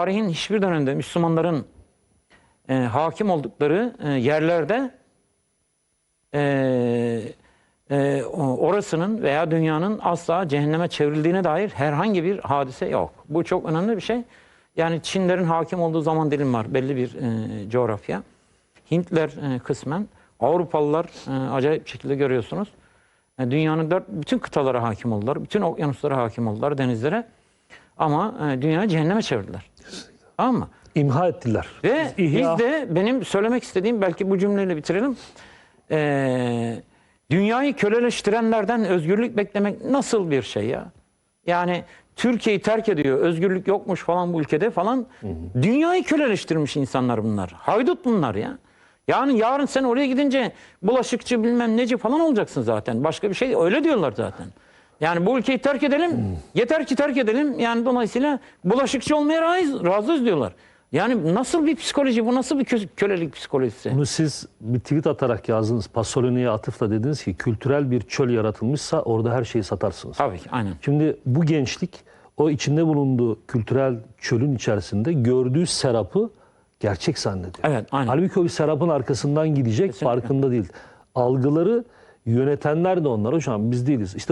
tarihin hiçbir dönemde Müslümanların e, hakim oldukları e, yerlerde e, e, orasının veya dünyanın asla cehenneme çevrildiğine dair herhangi bir hadise yok. Bu çok önemli bir şey. Yani Çinlerin hakim olduğu zaman dilim var. Belli bir e, coğrafya. Hintler e, kısmen. Avrupalılar e, acayip şekilde görüyorsunuz. E, dünyanın dört, bütün kıtalara hakim oldular. Bütün okyanuslara hakim oldular, denizlere. Ama e, dünyayı cehenneme çevirdiler. Tamam mı? İmha ettiler. Ve İhya- biz de benim söylemek istediğim belki bu cümleyle bitirelim. Ee, dünyayı köleleştirenlerden özgürlük beklemek nasıl bir şey ya? Yani Türkiye'yi terk ediyor, özgürlük yokmuş falan bu ülkede falan. Dünyayı köleleştirmiş insanlar bunlar. Haydut bunlar ya. Yani yarın sen oraya gidince bulaşıkçı bilmem neci falan olacaksın zaten. Başka bir şey öyle diyorlar zaten. Yani bu ülkeyi terk edelim. Yeter ki terk edelim. Yani dolayısıyla bulaşıkçı olmaya razı, razıyız diyorlar. Yani nasıl bir psikoloji bu? Nasıl bir kö- kölelik psikolojisi? Bunu siz bir tweet atarak yazdınız. Pasolini'ye atıfla dediniz ki kültürel bir çöl yaratılmışsa orada her şeyi satarsınız. Tabii ki aynen. Şimdi bu gençlik o içinde bulunduğu kültürel çölün içerisinde gördüğü serapı gerçek zannediyor. Evet, aynen. Halbuki o serapın arkasından gidecek farkında değil. Algıları yönetenler de onlar hocam biz değiliz. İşte